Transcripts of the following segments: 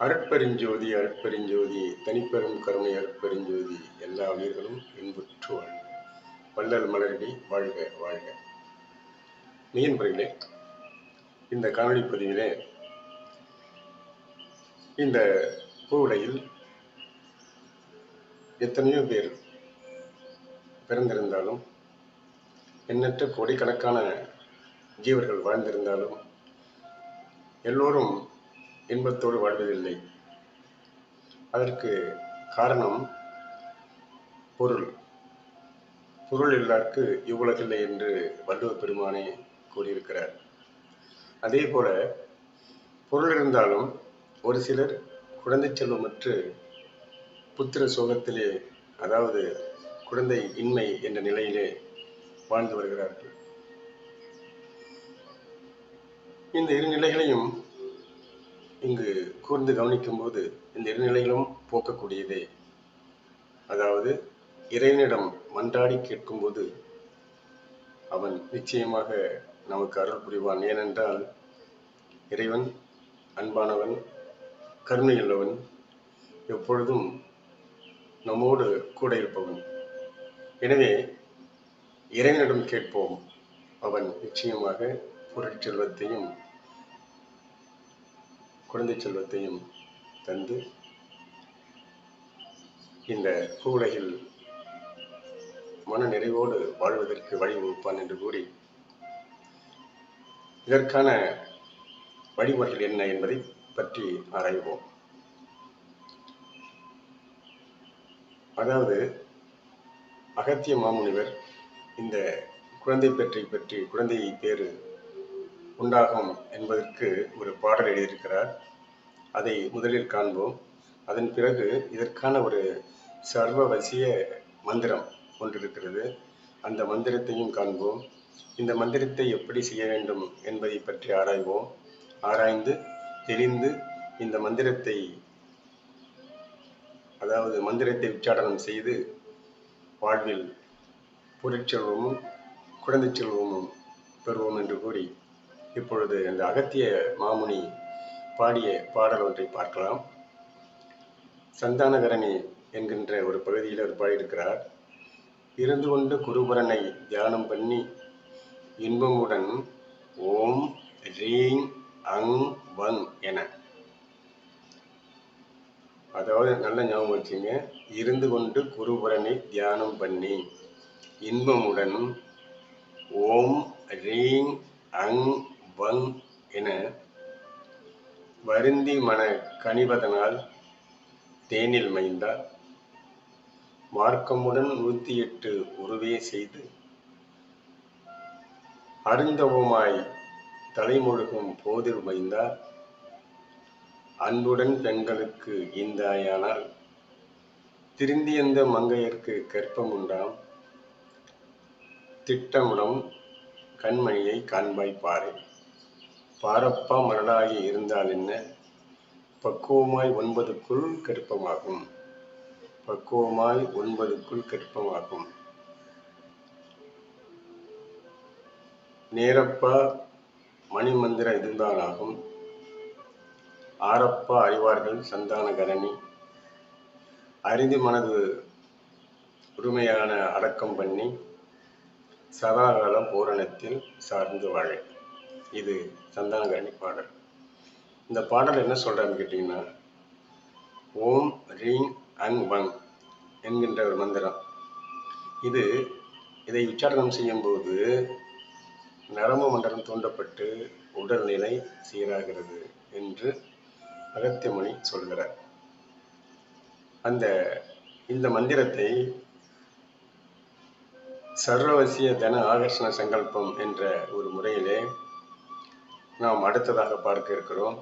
அருட்பெருஞ்சோதி அருட்பெருஞ்சோதி தனிப்பெரும் கருணை அருட்பெருஞ்சோதி எல்லா உயிர்களும் இன்புற்று வாழ்க. வள்ளல் மலரடி வாழ்க வாழ்க. மெய்யன்பர்களே இந்த காணொளி பதிவிலே இந்த பூவுலையில் எத்தனையோ பேர் பிறந்திருந்தாலும் எண்ணற்ற கோடிக்கணக்கான ஜீவர்கள் வாழ்ந்திருந்தாலும் எல்லோரும் இன்பத்தோடு வாழ்வதில்லை. அதற்கு காரணம் பொருள். பொருள் எல்லாருக்கு இவ்வுலகில்லை என்று வள்ளுவ பெருமானே கூறியிருக்கிறார். அதே போல பொருள் இருந்தாலும் ஒரு சிலர் குழந்தை செல்வமற்று புத்திர சோகத்திலே அதாவது குழந்தை இன்மை என்ற நிலையிலே வாழ்ந்து வருகிறார்கள். இந்த இரு நிலைகளையும் கூர்ந்து கவனிக்கும் போது இந்த இரு நிலைகளும் போக்கக்கூடியதே. அதாவது இறைவனிடம் மன்றாடி கேட்கும்போது அவன் நிச்சயமாக நமக்கு அருள் புரிவான். ஏனென்றால் இறைவன் அன்பானவன் கருணையுள்ளவன் எப்பொழுதும் நம்மோடு கூட இருப்பவன். எனவே இறைவனிடம் கேட்போம். அவன் நிச்சயமாக பொருட்செல்வத்தையும் குழந்தை செல்வத்தையும் தந்து இந்த பூவுலகில் மன நிறைவோடு வாழ்வதற்கு வழிவகுப்பான் என்று கூறி இதற்கான வழிமுறைகள் என்ன என்பதை பற்றி ஆராய்வோம். அதாவது அகத்திய மாமுனிவர் இந்த குழந்தை பெற்றை பற்றி குழந்தை பேரு உண்டாகும் என்பதற்கு ஒரு பாடல் எழுதியிருக்கிறார். அதை முதலில் காண்போம். அதன் பிறகு இதற்கான ஒரு சர்வவசிய மந்திரம் ஒன்று இருக்கிறது. அந்த மந்திரத்தையும் காண்போம். இந்த மந்திரத்தை எப்படி செய்ய வேண்டும் என்பதை பற்றி ஆராய்வோம். ஆராய்ந்து தெரிந்து இந்த மந்திரத்தை அதாவது மந்திரத்தை உச்சாடனம் செய்து வாழ்வில் பொருட்செல்வமும் குழந்தை செல்வமும் பெறுவோம் என்று கூறி இப்பொழுது அந்த அகத்திய மாமுனி பாடிய பாடல் ஒன்றை பார்க்கலாம். சந்தானகரணி என்கின்ற ஒரு பகுதியில் அவர் பாடியிருக்கிறார். இருந்து கொண்டு குருபரனை தியானம் பண்ணி இன்பமுடன் ஓம் ரீங் அங் வங் என. அதாவது நல்ல ஞாபகம் வச்சுங்க. இருந்து கொண்டு குருபரனை தியானம் பண்ணி இன்பமுடன் ஓம் ரீங் அங் வங் என வருந்தி மன கனிவதனால் தேனில் மைந்தா மார்க்கமுடன் நூத்தி எட்டு உருவே செய்து அருந்தவமாய் தலைமுழுகும் போதில் மைந்தார் அன்புடன் பெண்களுக்கு ஈந்தாயானால் திருந்தியந்த மங்கையர்க்கு கற்பம் உண்டாம். திட்டமுடன் கண்மணியை காண்பாய் பாரப்பா மரடாகி இருந்தால் என்ன? பக்குவமாய் ஒன்பதுக்குள் கற்பமாகும் பக்குவமாய் ஒன்பதுக்குள் கற்பமாகும் நேரப்பா மணிமந்திர இருந்தாலாகும் ஆரப்பா அறிவார்கள் சந்தானகரணி அறிந்து மனது உரிமையான அடக்கம் பண்ணி சதாகால பூரணத்தில் சார்ந்து வாழ. இது சந்தானகரணி பாடல். இந்த பாடல் என்ன சொல்றான்னு கேட்டீங்கன்னா ஓம் ரீங் அங் வங் என்கின்ற ஒரு மந்திரம். இது இதை உச்சாரணம் செய்யும்போது நரம்பு மண்டலம் தூண்டப்பட்டு உடல்நிலை சீராகிறது என்று அகத்தியமணி சொல்கிறார். அந்த இந்த மந்திரத்தை சர்வவசிய தன ஆகர்ஷண சங்கல்பம் என்ற ஒரு முறையிலே நாம் அடுத்ததாக பார்க்க இருக்கிறோம்.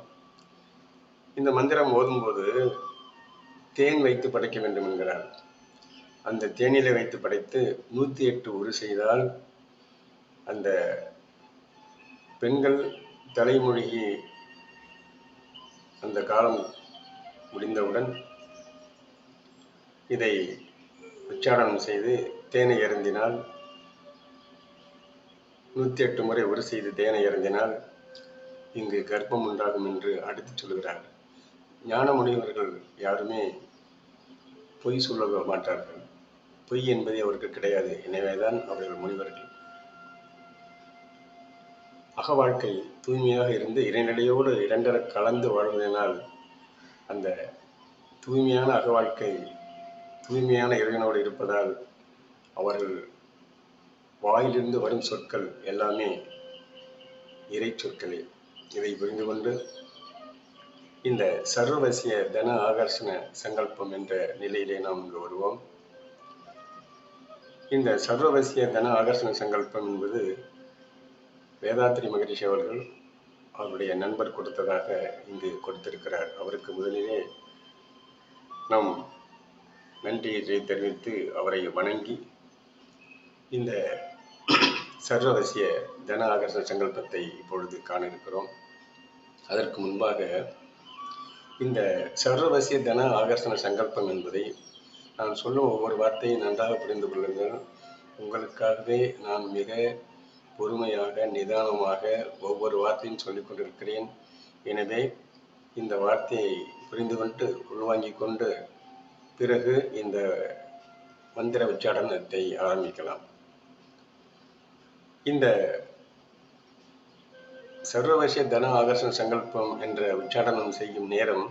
இந்த மந்திரம் ஓதும்போது தேன் வைத்து படைக்க வேண்டும் என்கிறார். அந்த தேனிலை வைத்து படைத்து நூற்றி எட்டு உரு செய்தால் அந்த பெண்கள் தலைமொழிகி அந்த காலம் முடிந்தவுடன் இதை உச்சாரணம் செய்து தேனை அருந்தினால் நூற்றி எட்டு முறை ஒரு செய்து தேனை அருந்தினால் இங்கு கர்ப்பம் உண்டாகும் என்று அடுத்து சொல்கிறார் ஞான முனிவர்கள் யாருமே பொய் சொல்ல மாட்டார்கள். பொய் என்பதே அவருக்கு கிடையாது. எனவேதான் அவர்கள் முனிவர்கள். அக வாழ்க்கை தூய்மையாக இருந்து இறைநடையோடு இரண்டர கலந்து வாழ்வதனால் அந்த தூய்மையான அக வாழ்க்கை தூய்மையான இறைவனோடு இருப்பதால் அவர்கள் வாயிலிருந்து வரும் சொற்கள் எல்லாமே இறை சொற்களே. இதை புரிந்து கொண்டு இந்த சர்வவசிய தன ஆகர்ஷண சங்கல்பம் என்ற நிலையிலே நாம் இங்கு வருவோம். இந்த சர்வவசிய தன ஆகர்ஷண சங்கல்பம் என்பது வேதாத்திரி மகரிஷி அவர்கள் அவருடைய நண்பர் கொடுத்ததாக இங்கு கொடுத்திருக்கிறார். அவருக்கு முதலிலே நாம் நன்றியை தெரிவித்து அவரை வணங்கி இந்த சர்வவசிய தன ஆகர்ஷண சங்கல்பத்தை இப்பொழுது காண இருக்கிறோம் அதற்கு முன்பாக இந்த சர்வவசிய தன ஆகர்ஷண சங்கல்பம் என்பதை நான் சொல்லும் ஒவ்வொரு வார்த்தையை நன்றாக புரிந்து கொள்ளுங்கள். உங்களுக்காகவே நான் மிக பொறுமையாக நிதானமாக ஒவ்வொரு வார்த்தையும் சொல்லிக் கொண்டிருக்கிறேன். எனவே இந்த வார்த்தையை புரிந்து கொண்டு உள்வாங்கிக் கொண்டு பிறகு இந்த மந்திர உச்சாடனத்தை ஆரம்பிக்கலாம். இந்த சர்வவசிய தன ஆகர்ஷண சங்கல்பம் என்ற உச்சாடனம் செய்யும் நேரம்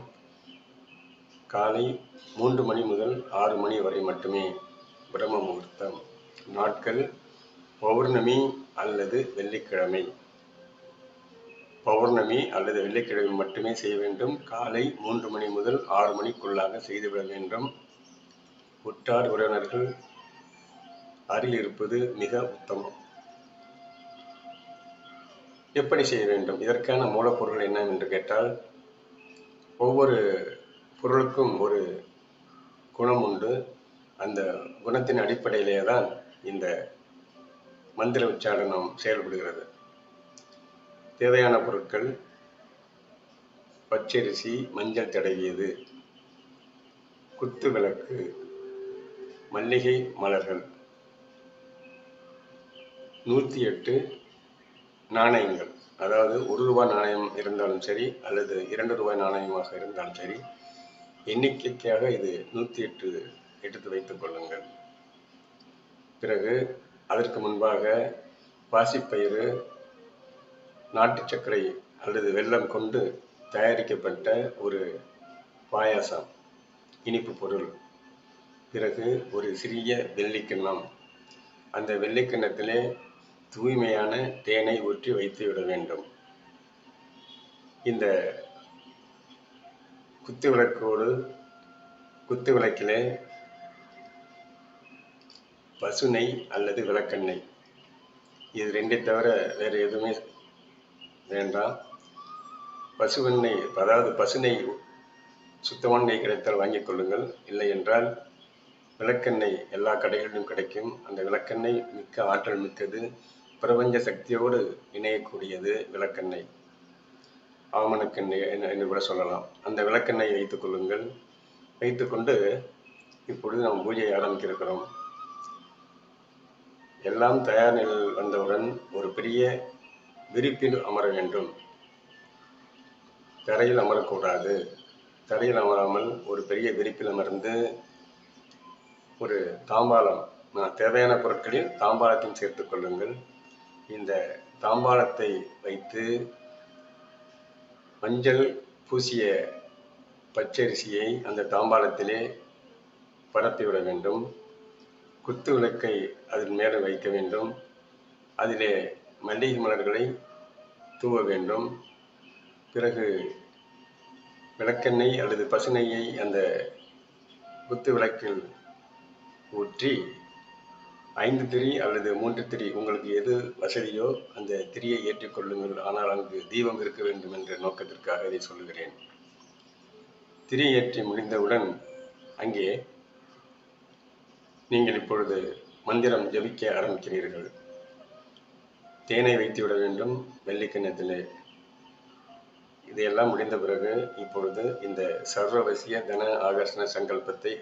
காலை மூன்று மணி முதல் ஆறு மணி வரை மட்டுமே பிரம்ம முகூர்த்தம். நாட்கள் பௌர்ணமி அல்லது வெள்ளிக்கிழமை. பௌர்ணமி அல்லது வெள்ளிக்கிழமை மட்டுமே செய்ய வேண்டும். காலை மூன்று மணி முதல் ஆறு மணிக்குள்ளாக செய்துவிட வேண்டும். உற்றார் உறவினர்கள் அருகில் இருப்பது மிக உத்தமம். எப்படி செய்ய வேண்டும்? இதற்கான மூலப்பொருள் என்ன என்று கேட்டால் ஒவ்வொரு பொருளுக்கும் ஒரு குணம் உண்டு. அந்த குணத்தின் அடிப்படையிலே தான் இந்த மந்திர உச்சாரணம் செயல்படுகிறது. தேவையான பொருட்கள் பச்சரிசி மஞ்சள் தடவியது குத்து விளக்கு மல்லிகை மலர்கள். நூற்றி எட்டு நாணயங்கள். அதாவது ஒரு ரூபாய் நாணயம் இருந்தாலும் சரி அல்லது இரண்டு ரூபாய் நாணயமாக இருந்தாலும் சரி எண்ணிக்கைக்காக இது நூற்றி எட்டு எடுத்து வைத்துக் கொள்ளுங்கள். பிறகு அதற்கு முன்பாக பாசிப்பயிறு நாட்டு சர்க்கரை அல்லது வெல்லம் கொண்டு தயாரிக்கப்பட்ட ஒரு பாயாசம் இனிப்பு பொருள். பிறகு ஒரு சிறிய வெள்ளிக்கிண்ணம். அந்த வெள்ளிக்கிண்ணத்திலே தூய்மையான தேனை ஊற்றி வைத்து விட வேண்டும். இந்த குத்து விளக்கோடு குத்து விளக்கிலே பசுனை அல்லது விளக்கெண்ணெய். இது ரெண்டை தவிர வேறு எதுவுமே வேண்டாம். பசுவெண்ணெய் அதாவது பசுனை சுத்தமான நெய் கிடைத்தால் வாங்கிக் கொள்ளுங்கள். இல்லை என்றால் விளக்கெண்ணெய் எல்லா கடைகளிலும் கிடைக்கும். அந்த விளக்கெண்ணெய் மிக்க ஆற்றல் மிக்கது. பிரபஞ்ச சக்தியோடு இணையக்கூடியது விளக்கெண்ணெய் ஆமணக்கெண்ணெய் என்று கூட சொல்லலாம். அந்த விளக்கெண்ணெய் வைத்துக் கொள்ளுங்கள். வைத்துக்கொண்டு இப்பொழுது நாம் பூஜையை ஆரம்பிக்கிறோம் எல்லாம் தயார் நிலையில் வந்தவுடன் ஒரு பெரிய விரிப்பில் அமர வேண்டும். தரையில் அமரக்கூடாது. தரையில் அமராமல் ஒரு பெரிய விரிப்பில் அமர்ந்து ஒரு தாம்பாளம் தேவையான பொருட்களில் தாம்பாளத்தையும் சேர்த்துக் கொள்ளுங்கள். இந்த தாம்பாளத்தை வைத்து மஞ்சள் பூசிய பச்சரிசியை அந்த தாம்பாளத்திலே பரப்பிவிட வேண்டும். குத்து விளக்கை அதன் மேலே வைக்க வேண்டும். அதிலே மல்லிகை மலர்களை தூவ வேண்டும். பிறகு விளக்கெண்ணெய் அல்லது பசுநெய்யை அந்த குத்து விளக்கில் ஊற்றி ஐந்து திரி அல்லது மூன்று திரி உங்களுக்கு எது வசதியோ அந்த திரியை ஏற்றிக்கொள்ளுங்கள் ஆனால் அங்கு தீபம் இருக்க வேண்டும் என்ற நோக்கத்திற்காக இதை சொல்லுகிறேன். திரி ஏற்றி முடிந்தவுடன் அங்கே நீங்கள் இப்பொழுது மந்திரம் ஜபிக்க ஆரம்பிக்கிறீர்கள். தேனை வைத்துவிட வேண்டும். வெள்ளிக்கிண்ணத்திலே. இதையெல்லாம் முடிந்த பிறகு இப்பொழுது இந்த சர்வவசிய தன ஆகர்ஷண சங்கல்பத்தை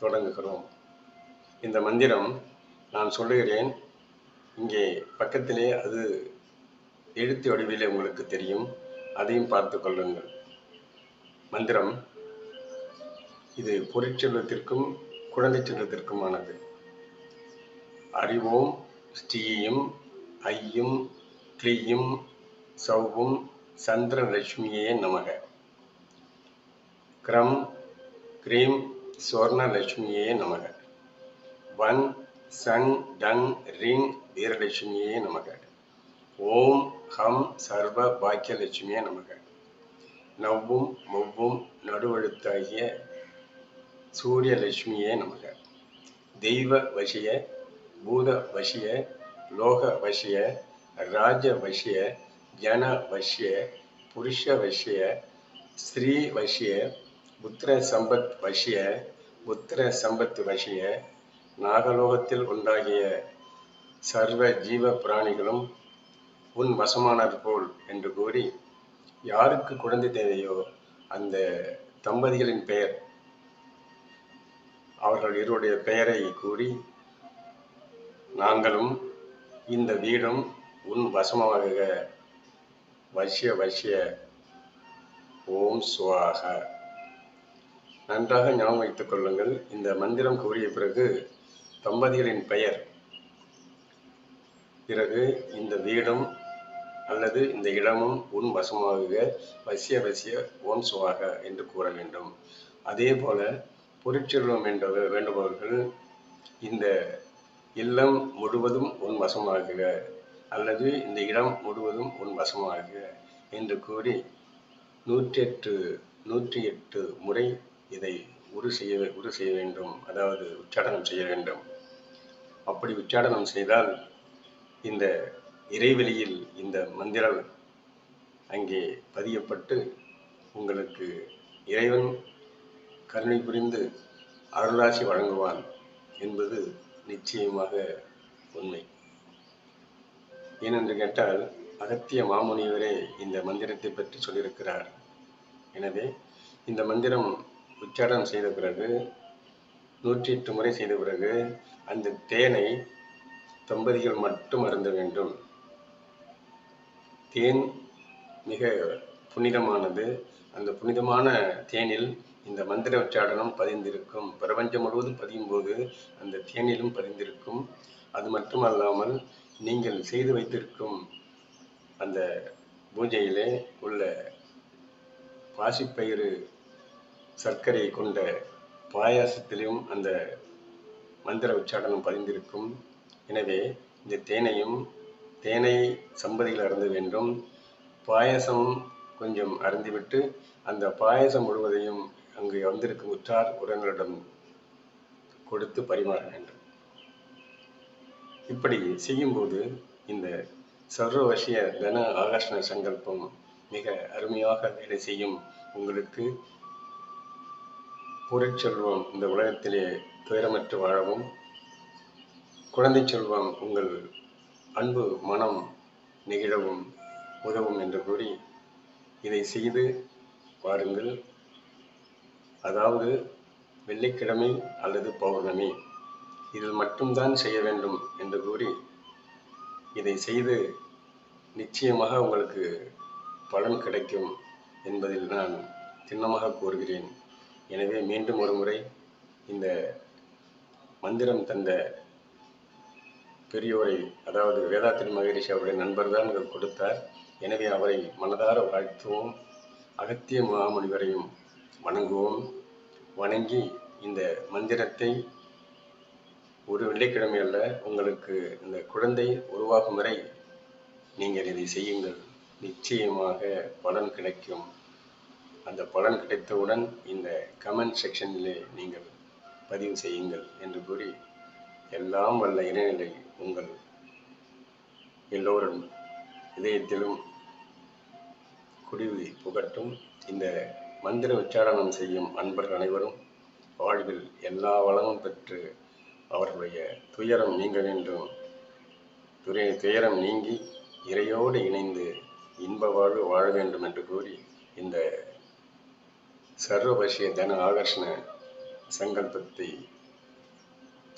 தொடங்குகிறோம். இந்த மந்திரம் நான் சொல்லுகிறேன். இங்கே பக்கத்திலே அது எழுத்து வடிவிலே உங்களுக்கு தெரியும். அதையும் பார்த்து கொள்ளுங்கள். மந்திரம் இது பொருட்செல்வத்திற்கும் குழந்தை செல்வத்திற்குமானது. அறிவோம் ஸ்ரீயும் ஐயும் கிளியும் சௌவும் சந்திரலட்சுமியே நமக. கிரம் கிரீம் சுவர்ணலட்சுமியே நமக. வன் சன் டங் ரிங் வீரலட்சுமியே நமக. ஓம் ஹம் சர்வ பாக்கியலட்சுமியே நமக. நவ்வும் மொவ்வும் நடுவழுத்தாகிய சூரியலட்சுமியே நமக. தெய்வ வசிய பூத வசிய லோக வசிய ராஜ வசிய ஜன வசிய புருஷ வசிய ஸ்ரீ வசிய புத்திர சம்பத் வசிய புத்திர சம்பத் வசிய நாகலோகத்தில் உண்டாகிய சர்வ ஜீவ பிராணிகளும் உன் வசமானது போல் என்று கூறி யாருக்கு குழந்தை தேவையோ அந்த தம்பதிகளின் பெயர் அவர்கள் இருவருடைய பெயரை கூறி நாங்களும் இந்த வீடும் உன் வசமாக வசிய வசிய ஓம் சுவாக நன்றாக ஞாபகம் வைத்துக் கொள்ளுங்கள். இந்த மந்திரம் கூறிய பிறகு தம்பதிகளின் பெயர். பிறகு இந்த வீடும் அல்லது இந்த இடமும் உன் வசமாக வசிய வசிய ஓன் சுவாக என்று கூற வேண்டும். அதே போல பொருட்செல்வம் என்ற வேண்டுபவர்கள் இந்த இல்லம் முழுவதும் உன் வசமாகுக அல்லது இந்த இடம் முழுவதும் உன் வசமாகுக என்று கூறி நூற்றி எட்டு நூற்றி எட்டு முறை இதை உரு செய்ய உரு செய்ய வேண்டும். அதாவது உச்சாடனம் செய்ய வேண்டும். அப்படி உச்சாடனம் செய்தால் இந்த இறைவெளியில் இந்த மந்திரம் அங்கே பதியப்பட்டு உங்களுக்கு இறைவன் கருணை புரிந்து அருளாசி வழங்குவான் என்பது நிச்சயமாக உண்மை. ஏனென்று கேட்டால் அகத்திய மாமுனிவரே இந்த மந்திரத்தை பற்றி சொல்லியிருக்கிறார். எனவே இந்த மந்திரம் உச்சாரணம் செய்த பிறகு நூற்றி எட்டு முறை செய்த பிறகு அந்த தேனை தம்பதிகள் மட்டும் அருந்த வேண்டும். தேன் மிக புனிதமானது. அந்த புனிதமான தேனில் இந்த மந்திர உச்சாடனம் பதிந்திருக்கும். பிரபஞ்சம் முழுவதும் பதியும் போது அந்த தேனிலும் பதிந்திருக்கும். அது மட்டுமல்லாமல் நீங்கள் செய்து வைத்திருக்கும் அந்த பூஜையிலே உள்ள பாசிப்பயிறு சர்க்கரையை கொண்ட பாயாசத்திலும் அந்த மந்திர உச்சாடனம் பதிந்திருக்கும். எனவே இந்த தேனையும் தேனை சம்பதியில் அருந்த வேண்டும். பாயசம் கொஞ்சம் அருந்திவிட்டு அந்த பாயசம் முழுவதையும் அங்கு வந்திருக்கும் உற்றார் உறவினரிடம் கொடுத்து பரிமாற வேண்டும். இப்படி செய்யும்போது இந்த சர்வவசிய தன ஆகர்ஷண சங்கல்பம் மிக அருமையாக வேலை செய்யும். உங்களுக்கு பொருட்செல்வம் இந்த உலகத்திலே துயரமற்று வாழவும் குழந்தை செல்வம் உங்கள் அன்பு மனம் நெகிழவும் உதவும் என்று கூறி இதை செய்து பாருங்கள் அதாவது வெள்ளிக்கிழமை அல்லது பௌர்ணமி இதில் மட்டும்தான் செய்ய வேண்டும் என்று கூறி இதை செய்து நிச்சயமாக உங்களுக்கு பலன் கிடைக்கும் என்பதில் நான் திண்ணமாக கூறுகிறேன். எனவே மீண்டும் ஒரு முறை இந்த மந்திரம் தந்த பெரியோரை அதாவது வேதாத்திரி மகரிஷி அவருடைய நண்பர் தான் கொடுத்தார். எனவே அவரை மனதார வாழ்த்துவோம். அகத்திய மாமுனிவரையும் வணங்குவோம். வணங்கி இந்த மந்திரத்தை ஒரு வெள்ளிக்கிழமை அல்ல உங்களுக்கு இந்த குழந்தை உருவாகும் வரை நீங்கள் இதை செய்யுங்கள். நிச்சயமாக பலன் கிடைக்கும். அந்த பலன் கிடைத்தவுடன் இந்த கமெண்ட் செக்ஷனிலே நீங்கள் பதிவு செய்யுங்கள் என்று கூறி எல்லாம் வல்ல இறைநிலை உங்கள் எல்லோரும் இதயத்திலும் குடிவி புகட்டும். இந்த மந்திர உச்சாரணம் செய்யும் அன்பர்கள் அனைவரும் வாழ்வில் எல்லா வளமும் பெற்று அவர்களுடைய துயரம் நீங்க வேண்டும். துறை துயரம் நீங்கி இறையோடு இணைந்து இன்ப வாழ்வு வாழ வேண்டும் என்று கூறி இந்த சர்வபசிய தன ஆகர்ஷண சங்கல்பத்தை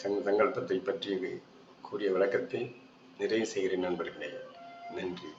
சங் சங்கல்பத்தை பற்றி கூறிய விளக்கத்தை நிறைவு செய்கிறேன் நண்பர்களே. நன்றி.